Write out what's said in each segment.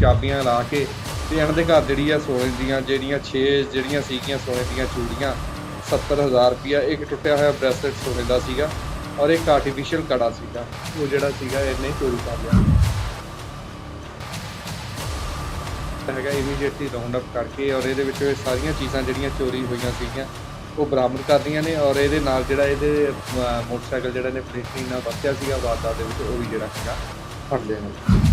ਚਾਬੀਆਂ ਲਾ ਕੇ ਤੇ ਇਹਨਾਂ ਦੇ ਘਰ ਜਿਹੜੀ ਆ ਸੋਨੇ ਦੀਆਂ ਜਿਹੜੀਆਂ 6 ਜਿਹੜੀਆਂ ਸੀਗੀਆਂ ਸੋਨੇ ਦੀਆਂ ਚੂੜੀਆਂ 70000 ਰੁਪਇਆ, ਇੱਕ ਟੁੱਟਿਆ ਹੋਇਆ ਬ੍ਰੈਸਲੇਟ ਸੋਨੇ ਦਾ ਸੀਗਾ ਔਰ ਇੱਕ ਆਰਟੀਫੀਸ਼ੀਅਲ ਕੜਾ ਸੀਗਾ, ਉਹ ਜਿਹੜਾ ਸੀਗਾ ਇਹਨੇ ਚੋਰੀ ਕਰ ਲਿਆ। ਹੈਗਾ ਇਮੀਡੀਏਟਲੀ ਰਾਉਂਡ ਅਪ ਕਰਕੇ ਔਰ ਇਹਦੇ ਵਿੱਚੋਂ ਇਹ ਸਾਰੀਆਂ ਚੀਜ਼ਾਂ ਜਿਹੜੀਆਂ ਚੋਰੀ ਹੋਈਆਂ ਸੀਗੀਆਂ, ਉਹ ਬਰਾਮਦ ਕਰਦੀਆਂ ਨੇ ਔਰ ਇਹਦੇ ਨਾਲ ਜਿਹੜਾ ਇਹਦੇ ਮੋਟਰਸਾਈਕਲ ਜਿਹੜਾ ਨੇ ਪਲੇਟਿੰਗ ਨਾਲ ਵਰਤਿਆ ਸੀਗਾ, ਵਾਰਦਾਤ ਦੇ ਵਿੱਚ ਉਹ ਵੀ ਜਿਹੜਾ ਸੀਗਾ ਫੜ ਲਿਆ ਨੇ।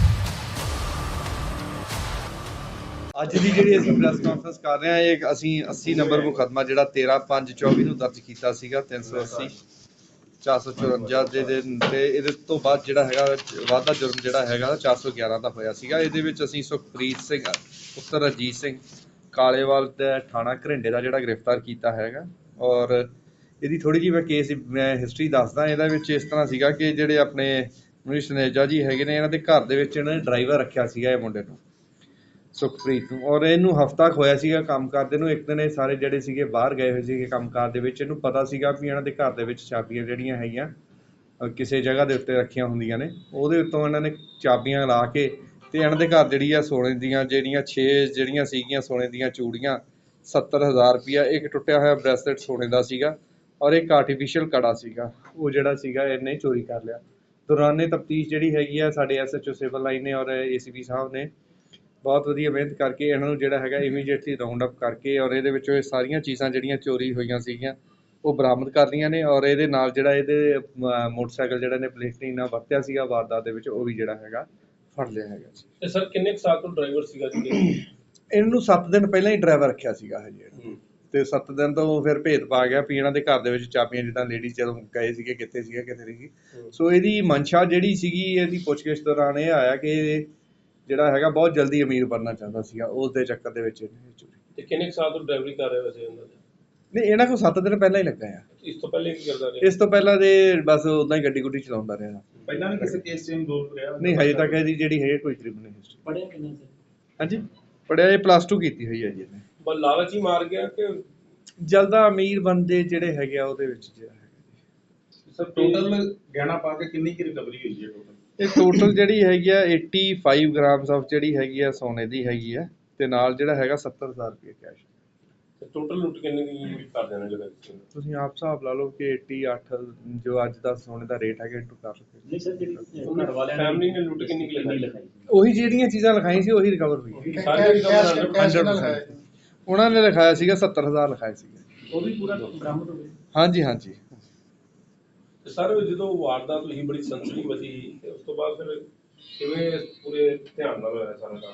ਅੱਜ ਦੀ ਜਿਹੜੀ ਅਸੀਂ ਪ੍ਰੈਸ ਕਾਨਫਰੰਸ ਕਰ ਰਹੇ ਹਾਂ, ਇਹ ਅਸੀਂ 80 ਨੰਬਰ ਮੁਕੱਦਮਾ ਜਿਹੜਾ 13524 ਨੂੰ ਦਰਜ ਕੀਤਾ ਸੀਗਾ 380 454 ਦੇ ਦੇ ਤੇ ਇਹਦੇ ਤੋਂ ਬਾਅਦ ਜਿਹੜਾ ਹੈਗਾ, ਵਾਧਾ ਜੁਰਮ ਜਿਹੜਾ ਹੈਗਾ 411 ਦਾ ਹੋਇਆ ਸੀਗਾ। ਇਹਦੇ ਵਿੱਚ ਅਸੀਂ ਸੁਖਪ੍ਰੀਤ ਸਿੰਘ, ਪੁੱਤਰ ਰਜੀਤ ਸਿੰਘ ਕਾਲੇਵਾਲ ਦਾ ਥਾਣਾ ਘਰਿੰਡੇ ਦਾ ਜਿਹੜਾ ਗ੍ਰਿਫਤਾਰ ਕੀਤਾ ਹੈਗਾ। ਔਰ ਇਹਦੀ ਥੋੜੀ ਜਿਹੀ ਮੈਂ ਕੇਸ ਮੈਂ ਹਿਸਟਰੀ ਦੱਸਦਾ, ਇਹਦੇ ਵਿੱਚ ਇਸ ਤਰ੍ਹਾਂ ਸੀਗਾ ਕਿ ਜਿਹੜੇ ਆਪਣੇ ਮਨੀਸ਼ ਨੇਜਾ ਜੀ ਹੈਗੇ ਨੇ, ਇਹਨਾਂ ਦੇ ਘਰ ਦੇ ਵਿੱਚ ਇਹਨਾਂ ਨੇ ਡਰਾਈਵਰ ਰੱਖਿਆ ਸੀਗਾ ਇਹ ਮੁੰਡੇ ਨੂੰ। ਸੁਖਪ੍ਰੀਤ ਨੂੰ। ਔਰ ਇਹਨੂੰ ਹਫਤਾ ਕੁ ਹੋਇਆ ਸੀਗਾ ਕੰਮ ਕਰਦੇ ਨੂੰ। ਇੱਕ ਦਿਨ ਇਹ ਸਾਰੇ ਜਿਹੜੇ ਸੀਗੇ ਬਾਹਰ ਗਏ ਹੋਏ ਸੀਗੇ ਕੰਮਕਾਰ ਦੇ ਵਿੱਚ। ਇਹਨੂੰ ਪਤਾ ਸੀਗਾ ਵੀ ਇਹਨਾਂ ਦੇ ਘਰ ਦੇ ਵਿੱਚ ਚਾਬੀਆਂ ਜਿਹੜੀਆਂ ਹੈਗੀਆਂ ਕਿਸੇ ਜਗ੍ਹਾ ਦੇ ਉੱਤੇ ਰੱਖੀਆਂ ਹੁੰਦੀਆਂ ਨੇ। ਉਹਦੇ ਉੱਤੋਂ ਇਹਨਾਂ ਨੇ ਚਾਬੀਆਂ ਲਾ ਕੇ ਤੇ ਇਹਨਾਂ ਦੇ ਘਰ ਜਿਹੜੀ ਆ ਸੋਨੇ ਦੀਆਂ ਜਿਹੜੀਆਂ 6 ਜਿਹੜੀਆਂ ਸੀਗੀਆਂ, ਸੋਨੇ ਦੀਆਂ ਚੂੜੀਆਂ 70000 ਰੁਪਇਆ, ਇੱਕ ਟੁੱਟਿਆ ਹੋਇਆ ਬ੍ਰੈਸਲੇਟ ਸੋਨੇ ਦਾ ਸੀਗਾ ਔਰ ਇੱਕ ਆਰਟੀਫੀਸ਼ੀਅਲ ਕੜਾ ਸੀਗਾ। ਉਹ ਜਿਹੜਾ ਸੀਗਾ ਇਹਨੇ ਚੋਰੀ ਕਰ ਲਿਆ। ਦੌਰਾਨੇ ਤਫਤੀਸ਼ ਜਿਹੜੀ ਹੈਗੀ ਆ ਸਾਡੇ ਐਸਐਚਓ ਸਿਵਲ ਲਾਈਨ ਨੇ ਔਰ ਏਸੀਪੀ ਸਾਹਿਬ ਨੇ ਬਹੁਤ ਵਧੀਆ ਮਿਹਨਤ ਕਰਕੇ ਇਹਨਾਂ ਨੂੰ ਜਿਹੜਾ ਹੈਗਾ ਇਮੀਡੀਏਟਲੀ ਰਾਉਂਡ ਅਪ ਕਰਕੇ ਔਰ ਇਹਦੇ ਵਿੱਚੋਂ ਇਹ ਸਾਰੀਆਂ ਚੀਜ਼ਾਂ ਜਿਹੜੀਆਂ ਚੋਰੀ ਹੋਈਆਂ ਸੀਗੀਆਂ ਉਹ ਬਰਾਮਦ ਕਰ ਲਈਆਂ ਨੇ ਔਰ ਇਹਦੇ ਨਾਲ ਜਿਹੜਾ ਇਹਦੇ ਮੋਟਰਸਾਈਕਲ ਜਿਹੜਾ ਨੇ ਪਲੇਟਿੰਗ ਨਾਲ ਵਰਤਿਆ ਸੀਗਾ ਵਾਰਦਾਤ ਦੇ ਵਿੱਚ ਉਹ ਵੀ ਜਿਹੜਾ ਹੈਗਾ ਫੜ ਲਿਆ ਹੈਗਾ ਤੇ ਸਰ ਕਿੰਨੇ ਸਾਲ ਤੋਂ ਡਰਾਈਵਰ ਸੀਗਾ ਜੀ? ਇਹਨੂੰ 7 ਦਿਨ ਪਹਿਲਾਂ ਹੀ ਡਰਾਈਵਰ ਰੱਖਿਆ ਸੀਗਾ ਹਜੇ। ਤੇ 7 ਦਿਨ ਤੋਂ ਫਿਰ ਭੇਦ ਪਾ ਗਿਆ ਵੀ ਇਹਨਾਂ ਦੇ ਘਰ ਦੇ ਵਿੱਚ ਚਾਬੀਆਂ ਜਿੱਦਾਂ ਲੇਡੀ ਜਦੋਂ ਗਏ ਸੀਗੇ ਕਿੱਥੇ ਸੀਗੇ ਕਿੱਥੇ ਨਹੀਂ ਸੋ ਇਹਦੀ ਮਨਸ਼ਾ ਜਿਹੜੀ ਸੀਗੀ ਇਹਦੀ ਪੁੱਛਗਿੱਛ ਦੌਰਾਨ ਇਹ ਆਇਆ ਕਿ ਜਿਹੜਾ ਹੈਗਾ ਬਹੁਤ ਜਲਦੀ ਅਮੀਰ ਬਣਨਾ ਚਾਹੁੰਦਾ ਸੀਗਾ ਉਸ ਦੇ ਚੱਕਰ ਦੇ ਵਿੱਚ ਇਹਨੇ ਚੋਰੀ ਤੇ ਕਿੰਨੇ ਕੁ ਸਾਲ ਤੋਂ ਡਰਾਈਵਰੀ ਕਰ ਰਹੇ ਵੈਸੇ ਉਹਨਾਂ ਦੇ? ਨਹੀਂ ਇਹਨਾਂ ਕੋਲ 7 ਦਿਨ ਪਹਿਲਾਂ ਹੀ ਲੱਗਾ ਆ। ਇਸ ਤੋਂ ਪਹਿਲੇ ਕੀ ਕਰਦਾ ਰਿਹਾ? ਇਸ ਤੋਂ ਪਹਿਲਾਂ ਦੇ ਬਸ ਉਦਾਂ ਹੀ ਗੱਡੀ ਗੁੱਡੀ ਚਲਾਉਂਦਾ ਰਿਹਾ। ਪਹਿਲਾਂ ਵੀ ਕਿਸੇ ਕੇਸ 'ਚ ਇਨਵੋਲਵ ਰਿਹਾ? ਨਹੀਂ ਹਜੇ ਤੱਕ ਇਹਦੀ ਜਿਹੜੀ ਹੈ ਕੋਈ ਕ੍ਰਿਮੀਨਲ ਹਿਸਟਰੀ ਪੜਿਆ ਕਿੰਨਾ ਸੀ? ਹਾਂਜੀ? ਪੜਿਆ ਇਹ ਪਲੱਸ 2 ਕੀਤੀ ਹੋਈ ਹੈ ਜੀ ਇਹਨੇ। ਬਸ ਲਾਲਚ ਹੀ ਮਾਰ ਗਿਆ ਕਿ ਜਲਦਾ ਅਮੀਰ ਬੰਦੇ ਜਿਹੜੇ ਹੈਗੇ ਆ ਉਹਦੇ ਵਿੱਚ ਜਿਹੜਾ ਹੈਗਾ ਸਰ ਟੋਟਲ ਗਹਿਣਾ ਪਾ ਕੇ ਕਿੰਨੀ ਕੀ ਰਿਕਵਰੀ ਹੋਈ ਹੈ ਟੋਟਲ ਇਹ ਟੋਟਲ ਜਿਹੜੀ ਹੈਗੀ ਆ 85 ਗ੍ਰਾਮਸ ਆਫ ਜਿਹੜੀ ਹੈਗੀ ਆ ਸੋਨੇ ਦੀ ਹੈਗੀ ਆ ਤੇ ਨਾਲ ਜਿਹੜਾ ਹੈਗਾ 70000 ਰੁਪਏ ਕੈਸ਼ ਟੋਟਲ ਲੁੱਟ ਕਿੰਨੇ ਦੀ ਕਰ ਦੇਣਾ ਜਿਹੜਾ ਤੁਸੀਂ ਆਪ ਹਿਸਾਬ ਲਾ ਲਓ ਕਿ 88 ਜੋ ਅੱਜ ਦਾ ਸੋਨੇ ਦਾ ਰੇਟ ਹੈਗਾ ਇਨਟੂ ਕਰ ਸਕਦੇ ਨਹੀਂ ਸਰ ਜਿਹੜੀ ਉਹਨਾਂ ਘਰ ਵਾਲਿਆਂ ਨੇ ਲੁੱਟ ਕਿੰਨੀ ਕੁ ਲਗਾਈ? ਲਗਾਈ ਉਹੀ ਜਿਹੜੀਆਂ ਚੀਜ਼ਾਂ ਲਿਖਾਈ ਸੀ ਉਹੀ ਰਿਕਵਰ ਹੋਈ। ਸਾਰੇ ਰਿਕਵਰ 100% ਉਹਨਾਂ ਨੇ ਲਿਖਾਇਆ ਸੀਗਾ 70000 ਲਿਖਾਇਆ ਸੀਗਾ। ਉਹ ਵੀ ਪੂਰਾ ਬਰਾਮਦ ਹੋ ਗਿਆ? ਹਾਂਜੀ ਹਾਂਜੀ। ਤੇ ਸਰ ਜਦੋਂ ਵਾਰਦਾਤ ਹੋਈ ਬੜੀ ਸੰਸਨੀ ਵਜੀ ਤੇ ਉਸ ਤੋਂ ਬਾਅਦ ਫਿਰ ਕਿਵੇਂ ਪੂਰੇ ਧਿਆਨ ਨਾਲ ਹੋਇਆ ਸਾਰਾ ਕੰਮ?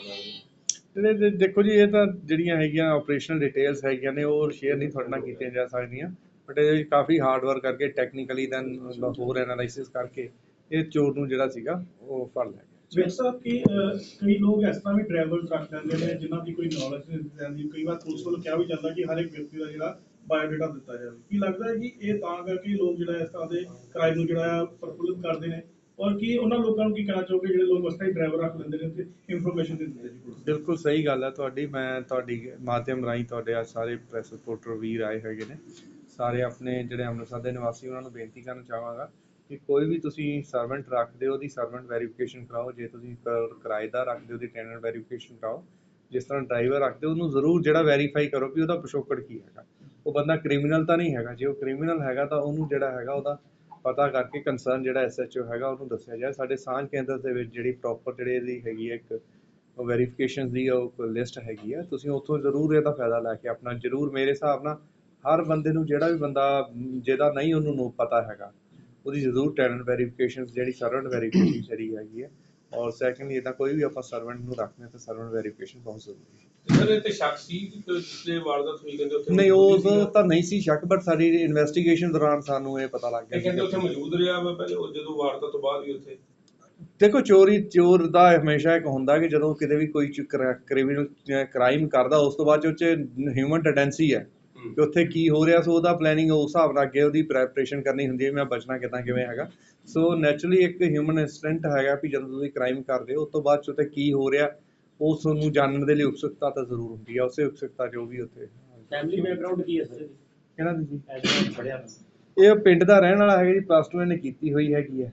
ਇਹਦੇ ਦੇ- ਦੇਖੋ ਜੀ ਇਹ ਤਾਂ ਜਿਹੜੀਆਂ ਹੈਗੀਆਂ ਆਪਰੇਸ਼ਨਲ ਡਿਟੇਲਸ ਹੈਗੀਆਂ ਨੇ ਉਹ ਸ਼ੇਅਰ ਨਹੀਂ ਤੁਹਾਡੇ ਨਾਲ ਕੀਤੀਆਂ ਜਾ ਸਕਦੀਆਂ। ਬਟ ਇਹਦੇ ਵਿੱਚ ਕਾਫੀ ਹਾਰਡ ਵਰਕ ਕਰਕੇ ਟੈਕਨੀਕਲੀ ਦੈਨ ਹੋਰ ਐਨਾਲਾਈਸਿਸ ਕਰਕੇ ਇਹ ਚੋਰ ਨੂੰ ਜਿਹੜਾ ਸੀਗਾ ਉਹ ਫੜ ਲਿਆ ਗਿਆ। ਜੱਜ ਸਾਹਿਬ ਕਿ ਅਹ, ਕਈ ਲੋਕ ਇਸ ਤਰ੍ਹਾਂ ਵੀ ਡਰਾਈਵਰਸ ਰੱਖ ਲੈਂਦੇ ਨੇ ਜਿਨ੍ਹਾਂ ਦੀ ਕੋਈ ਨੌਲੇਜ ਨਹੀਂ ਰਹਿੰਦੀ ਕਈ ਵਾਰ ਪੁਲਿਸ ਵੱਲੋਂ ਕਿਹਾ ਵੀ ਜਾਂਦਾ ਕਿ ਹਰ ਇੱਕ ਵਿਅਕਤੀ ਦਾ ਜਿਹੜਾ ਬਾਇਓਡਾਟਾ ਦਿੱਤਾ ਜਾਵੇ। ਕੀ ਲੱਗਦਾ ਹੈ ਕਿ ਇਹ ਤਾਂ ਕਰਕੇ ਲੋਕ ਜਿਹੜਾ ਇਸ ਤਰ੍ਹਾਂ ਦੇ ਕ੍ਰਾਈਮ ਨੂੰ ਜਿਹੜਾ ਪ੍ਰਫੁੱਲਿਤ ਕਰਦੇ ਨੇ? ਔਰ ਕੀ ਉਹਨਾਂ ਲੋਕਾਂ ਨੂੰ ਕੀ ਕਹਿਣਾ ਚਾਹੋਗੇ ਜਿਹੜੇ ਲੋਕ ਇਸ ਤਰ੍ਹਾਂ ਡਰਾਈਵਰ ਰੱਖ ਲੈਂਦੇ ਨੇ ਤੇ ਇਨਫੋਰਮੇਸ਼ਨ ਦਿੰਦੇ ਨੇ ਬਿਲਕੁਲ ਸਹੀ ਗੱਲ ਹੈ ਤੁਹਾਡੀ। ਮੈਂ ਤੁਹਾਡੀ ਮਾਧਿਅਮ ਰਾਹੀਂ ਤੁਹਾਡੇ ਆ ਸਾਰੇ ਪ੍ਰੈਸ ਰਿਪੋਰਟਰ ਵੀਰ ਆਏ ਹੈਗੇ ਨੇ। ਸਾਰੇ ਆਪਣੇ ਜਿਹੜੇ ਅੰਮ੍ਰਿਤਸਰ ਦੇ ਨਿਵਾਸੀ ਉਹਨਾਂ ਨੂੰ ਬੇਨਤੀ ਕਰਨਾ ਚਾਹਾਂਗਾ ਕਿ ਕੋਈ ਵੀ ਤੁਸੀਂ ਸਰਵੈਂਟ ਰੱਖਦੇ ਹੋ, ਉਹਦੀ ਸਰਵੈਂਟ ਵੈਰੀਫਿਕੇਸ਼ਨ ਕਰਾਓ। ਜੇ ਤੁਸੀਂ ਕਿਰਾਏਦਾਰ ਰੱਖਦੇ ਹੋ, ਉਹਦੀ ਟੈਨੈਂਟ ਵੈਰੀਫਿਕੇਸ਼ਨ ਕਰਾਓ। ਜਿਸ ਤਰ੍ਹਾਂ ਡਰਾਈਵਰ ਰੱਖਦੇ ਹੋ, ਉਹਨੂੰ ਜ਼ਰੂਰ ਜਿਹੜਾ ਵੈਰੀਫਾਈ ਕਰੋ ਵੀ ਉਹਦਾ ਪਿਛੋਕੜ ਕੀ ਹੈਗਾ। ਉਹ ਬੰਦਾ ਕ੍ਰਿਮੀਨਲ ਤਾਂ ਨਹੀਂ ਹੈਗਾ। ਜੇ ਉਹ ਕ੍ਰਿਮੀਨਲ ਹੈਗਾ ਤਾਂ ਉਹਨੂੰ ਜਿਹੜਾ ਹੈਗਾ ਉਹਦਾ ਪਤਾ ਕਰਕੇ ਕੰਸਰਨ ਜਿਹੜਾ ਐਸਐਚਓ ਹੈਗਾ ਉਹਨੂੰ ਦੱਸਿਆ ਜਾਏ। ਸਾਡੇ ਸਾਂਝ ਕੇਂਦਰ ਦੇ ਵਿੱਚ ਜਿਹੜੀ ਪ੍ਰੋਪਰ ਜਿਹੜੇ ਇਹਦੀ ਹੈਗੀ ਹੈ ਇੱਕ ਵੈਰੀਫਿਕੇਸ਼ਨ ਦੀ ਉਹ ਲਿਸਟ ਹੈਗੀ ਹੈ ਤੁਸੀਂ ਉੱਥੋਂ ਜ਼ਰੂਰ ਇਹਦਾ ਫਾਇਦਾ ਲੈ ਕੇ ਆਪਣਾ ਜ਼ਰੂਰ ਮੇਰੇ ਹਿਸਾਬ ਨਾਲ ਹਰ ਬੰਦੇ ਨੂੰ ਜਿਹੜਾ ਵੀ ਬੰਦਾ, ਜਿਹਦਾ ਨਹੀਂ ਉਹਨੂੰ ਪਤਾ ਹੈਗਾ, ਉਹਦੀ ਜ਼ਰੂਰ ਟੈਲੈਂਟ ਵੈਰੀਫਿਕੇਸ਼ਨ ਜਿਹੜੀ ਸਰਵੈਂਟ ਵੈਰੀਫਿਕੇਸ਼ਨ ਜਿਹੜੀ ਹੈਗੀ ਹੈ ਔਰ ਸੈਕੰਡਲੀ ਇਹਦਾ ਕੋਈ ਵੀ ਆਪਾਂ ਸਰਵੈਂਟ ਨੂੰ ਰੱਖਦੇ ਹਾਂ ਤਾਂ ਸਰਵੈਂਟ ਵੈਰੀਫਿਕੇਸ਼ਨ ਬਹੁਤ ਜ਼ਰੂਰੀ ਹੈ। ਸਰ ਇਹ ਤੇ ਸ਼ੱਕ ਸੀ ਕਿ ਜਿਸਲੇ ਵਾਰਦਾਤ ਹੋਈ ਕਹਿੰਦੇ ਉੱਥੇ ਨਹੀਂ ਉਹ। ਤਾਂ ਨਹੀਂ ਸੀ ਸ਼ੱਕ ਬਟ ਸਾਡੀ ਇਨਵੈਸਟੀਗੇਸ਼ਨ ਦੌਰਾਨ ਸਾਨੂੰ ਇਹ ਪਤਾ ਲੱਗ ਗਿਆ ਕਹਿੰਦੇ ਉੱਥੇ ਮੌਜੂਦ ਰਿਹਾ ਵਾ ਪਹਿਲੇ ਉਹ ਜਦੋਂ ਵਾਰਦਾਤ ਤੋਂ ਬਾਅਦ ਵੀ ਉੱਥੇ। ਦੇਖੋ ਚੋਰੀ ਚੋਰ ਦਾ ਹਮੇਸ਼ਾ ਇੱਕ ਹੁੰਦਾ ਕਿ ਜਦੋਂ ਕਿਤੇ ਵੀ ਕੋਈ ਕ੍ਰਿਮੀਨਲ ਕ੍ਰਾਈਮ ਕਰਦਾ ਉਸ ਤੋਂ ਬਾਅਦ ਉਹ 'ਚ ਹਿਊਮਨ ਟੈਂਡੈਂਸੀ ਹੈ। ਕਿ ਉੱਥੇ ਕੀ ਹੋ ਰਿਹਾ ਸੋ ਉਹਦਾ ਪਲੈਨਿੰਗ ਉਸ ਹਿਸਾਬ ਨਾਲ ਅੱਗੇ ਉਹਦੀ ਪ੍ਰੈਪਰੇਸ਼ਨ ਕਰਨੀ ਹੁੰਦੀ ਹੈ ਮੈਂ ਬਚਣਾ ਕਿੱਦਾਂ ਕਿਵੇਂ ਹੈਗਾ। ਸੋ ਨੈਚੁਰਲੀ ਇੱਕ ਹਿਊਮਨ ਇਨਸਟੈਂਟ ਹੈਗਾ ਵੀ ਜਦੋਂ ਤੁਸੀਂ ਕ੍ਰਾਈਮ ਕਰਦੇ ਹੋ ਉਸ ਤੋਂ ਬਾਅਦ 'ਚ ਉੱਥੇ ਕੀ ਹੋ ਰਿਹਾ ਉਸ ਨੂੰ ਜਾਣਨ ਦੇ ਲਈ ਉਤਸੁਕਤਾ ਤਾਂ ਜ਼ਰੂਰ ਹੁੰਦੀ ਹੈ ਉਸੇ ਉਤਸੁਕਤਾ ਜੋ ਵੀ ਉੱਥੇ। ਫੈਮਿਲੀ ਬੈਕਗ੍ਰਾਉਂਡ ਕੀ ਹੈ ਸਰ? ਦੀ ਜੀ? ਇਹ ਪਿੰਡ ਦਾ ਰਹਿਣ ਵਾਲਾ ਹੈਗਾ ਜੀ ਪਲੱਸ 2 ਇਹਨੇ ਕੀਤੀ ਹੋਈ ਹੈਗੀ ਹੈ।